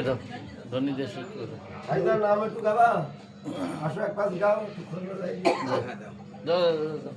তাহলে দিয়ে দাও ধনী দিয়ে শুরু করো আসো এক পাঁচ গাও দাও দাও, দাও।